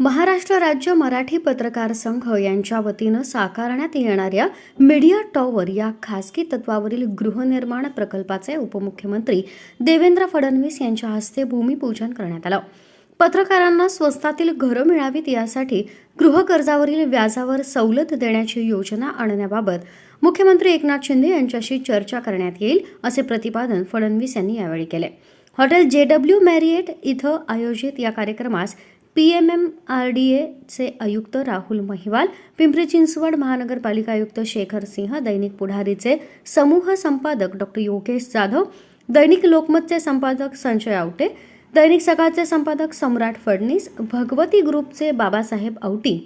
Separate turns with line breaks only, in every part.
महाराष्ट्र राज्य मराठी पत्रकार संघ यांच्या वतीनं साकारण्यात येणाऱ्या मीडिया टॉवर या खासगी तत्वावरील गृहनिर्माण प्रकल्पाचे उपमुख्यमंत्री देवेंद्र फडणवीस यांच्या हस्ते भूमिपूजन करण्यात आलं. पत्रकारांना स्वस्तातील घरं मिळावीत यासाठी गृहकर्जावरील व्याजावर सवलत देण्याची योजना आणण्याबाबत मुख्यमंत्री एकनाथ शिंदे यांच्याशी चर्चा करण्यात येईल असे प्रतिपादन फडणवीस यांनी यावेळी केले. हॉटेल जे डब्ल्यू मॅरिएट इथं आयोजित या कार्यक्रमास P M M R D एचे आयुक्त राहुल महिवाल पिंपरी चिंचवड महानगरपालिका आयुक्त शेखर सिंह दैनिक पुढारीचे समूह संपादक डॉक्टर योगेश जाधव दैनिक लोकमतचे संपादक संजय आवटे दैनिक सकाळचे संपादक सम्राट फडणीस भगवती ग्रुपचे बाबासाहेब आवटी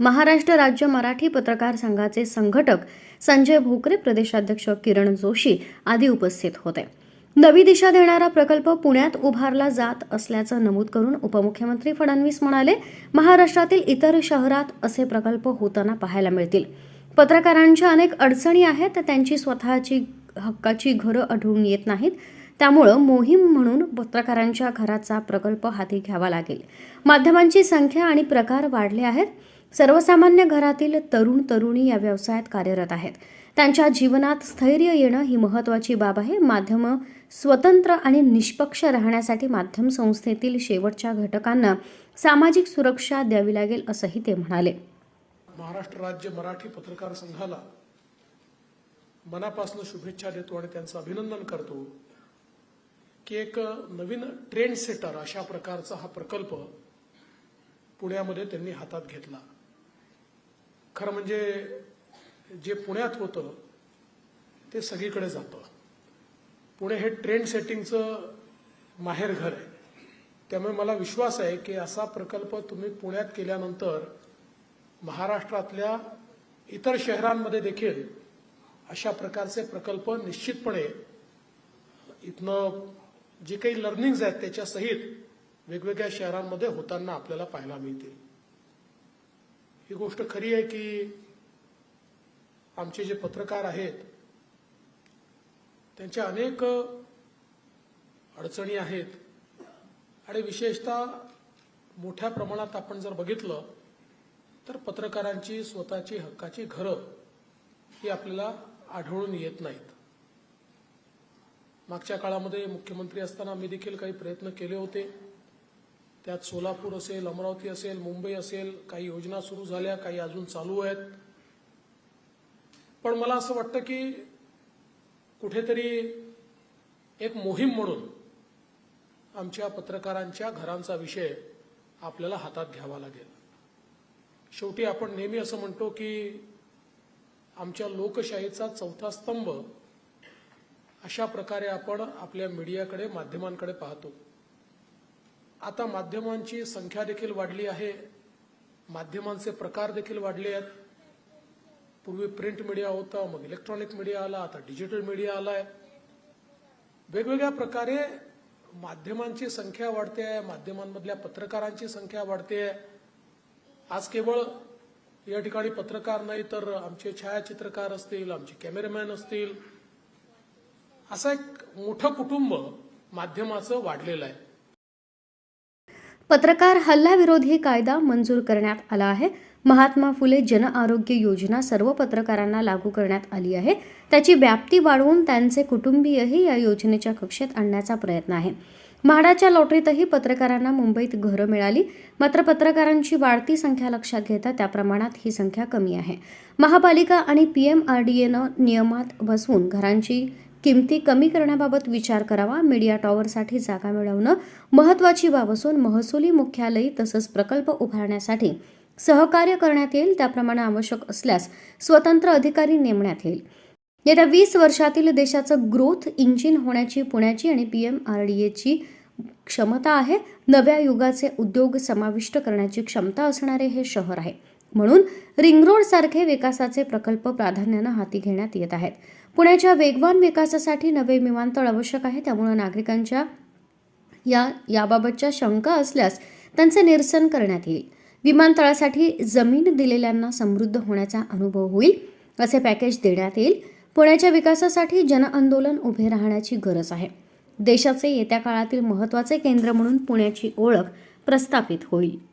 महाराष्ट्र राज्य मराठी पत्रकार संघाचे संघटक संजय भोकरे प्रदेशाध्यक्ष किरण जोशी आदी उपस्थित होते. नवी दिशा देणारा प्रकल्प पुण्यात उभारला जात असल्याचं नमूद करून उपमुख्यमंत्री फडणवीस म्हणाले महाराष्ट्रातील इतर शहरात असे प्रकल्प होताना पाहायला मिळतील. पत्रकारांच्या अनेक अडचणी आहेत तर त्यांची स्वतःची हक्काची घरं आढळून येत नाहीत. त्यामुळं मोहीम म्हणून पत्रकारांच्या घराचा प्रकल्प हाती घ्यावा लागेल. माध्यमांची संख्या आणि प्रकार वाढले आहेत. सर्वसामान्य घरातील तरुण तरुणी या व्यवसायात कार्यरत आहेत. त्यांच्या जीवनात स्थैर्य येणं ही महत्त्वाची बाब आहे. माध्यमं स्वतंत्र आणि निष्पक्ष राहण्यासाठी माध्यम संस्थेतील शेवटच्या घटकांना सामाजिक सुरक्षा द्यावी लागेल असंही ते म्हणाले.
महाराष्ट्र राज्य मराठी पत्रकार संघाला मनापासून शुभेच्छा देतो आणि त्यांचं अभिनंदन करतो की एक नवीन ट्रेंड सेटर अशा प्रकारचा हा प्रकल्प पुण्यामध्ये त्यांनी हातात घेतला. खरं म्हणजे जे पुण्यात होतं ते सगळीकडे जातं. पुणे हे ट्रेंड सेटिंगचं माहेरघर आहे. त्यामुळे मला विश्वास आहे की असा प्रकल्प तुम्ही पुण्यात केल्यानंतर महाराष्ट्रातल्या इतर शहरांमध्ये देखील अशा प्रकारचे प्रकल्प निश्चितपणे इथनं जे काही लर्निंग्ज आहेत त्याच्यासहित वेगवेगळ्या शहरांमध्ये होताना आपल्याला पाहायला मिळतील. ही गोष्ट खरी आहे की आमचे जे पत्रकार आहेत त्यांच्या अनेक अडचणी आहेत. आणि विशेषतः मोठ्या प्रमाणात आपण जर बघितलं तर पत्रकारांची स्वतःची हक्काची घरं ही आपल्याला आढळून येत नाहीत. मागच्या काळामध्ये मुख्यमंत्री असताना मी देखील काही प्रयत्न केले होते. त्यात सोलापूर असेल अमरावती असेल मुंबई असेल काही योजना सुरू झाल्या काही अजून चालू आहेत. पण मला असं वाटतं की कुठेतरी एक मोहीम म्हणून आमच्या पत्रकारांच्या घरांचा विषय आपल्याला हातात घ्यावा लागेल. शेवटी आपण नेहमी असं म्हणतो की आमच्या लोकशाहीचा चौथा स्तंभ अशा प्रकारे आपण आपल्या मीडियाकडे माध्यमांकडे पाहतो. आता माध्यमांची संख्या देखील वाढली आहे. माध्यमांचे प्रकार देखील वाढले आहेत. पूर्वी प्रिंट मीडिया होता मग इलेक्ट्रॉनिक मीडिया आला आता डिजिटल मीडिया आलाय. वेगवेगळ्या प्रकारे माध्यमांची संख्या वाढते आहे माध्यमांमधल्या पत्रकारांची संख्या वाढते आहे. आज केवळ या ठिकाणी पत्रकार नाही तर आमचे छायाचित्रकार असतील आमचे कॅमेरामॅन असतील असं एक मोठं कुटुंब माध्यमाचं वाढलेलं आहे.
पत्रकार हल्लाविरोधी कायदा मंजूर करण्यात आला आहे. महात्मा फुले जन आरोग्य योजना सर्व पत्रकारांना लागू करण्यात आली आहे. त्याची व्याप्ती वाढवून त्यांचे कुटुंबीयही या योजनेच्या कक्षेत आणण्याचा प्रयत्न आहे. म्हाडाच्या लॉटरीतही पत्रकारांना मुंबईत घरं मिळाली. मात्र पत्रकारांची वाढती संख्या लक्षात घेता त्या प्रमाणात ही संख्या कमी आहे. महापालिका आणि पी एम आर डी एनं नियमात बसवून घरांची किमती कमी करण्याबाबत विचार करावा मीडिया टॉवरसाठी जागा मिळवणं महत्त्वाची बाब असून महसुली मुख्यालयी तसंच प्रकल्प उभारण्यासाठी सहकार्य करण्यात येईल त्याप्रमाणे आवश्यक असल्यास स्वतंत्र अधिकारी नेमण्यात येईल. येत्या वीस वर्षातील देशाचं ग्रोथ इंजिन होण्याची पुण्याची आणि पी एम आर डी एची क्षमता आहे. नव्या युगाचे उद्योग समाविष्ट करण्याची क्षमता असणारे हे शहर आहे. म्हणून रिंग सारखे विकासाचे प्रकल्प प्राधान्यानं हाती घेण्यात येत आहेत. पुण्याच्या वेगवान विकासासाठी नवे विमानतळ आवश्यक आहे. त्यामुळे नागरिकांच्या या याबाबतच्या शंका असल्यास त्यांचे निरसन करण्यात येईल. विमानतळासाठी जमीन दिलेल्यांना समृद्ध होण्याचा अनुभव होईल असे पॅकेज देण्यात येईल. पुण्याच्या विकासासाठी जनआंदोलन उभे राहण्याची गरज आहे. देशाचे येत्या काळातील महत्त्वाचे केंद्र म्हणून पुण्याची ओळख प्रस्थापित होईल.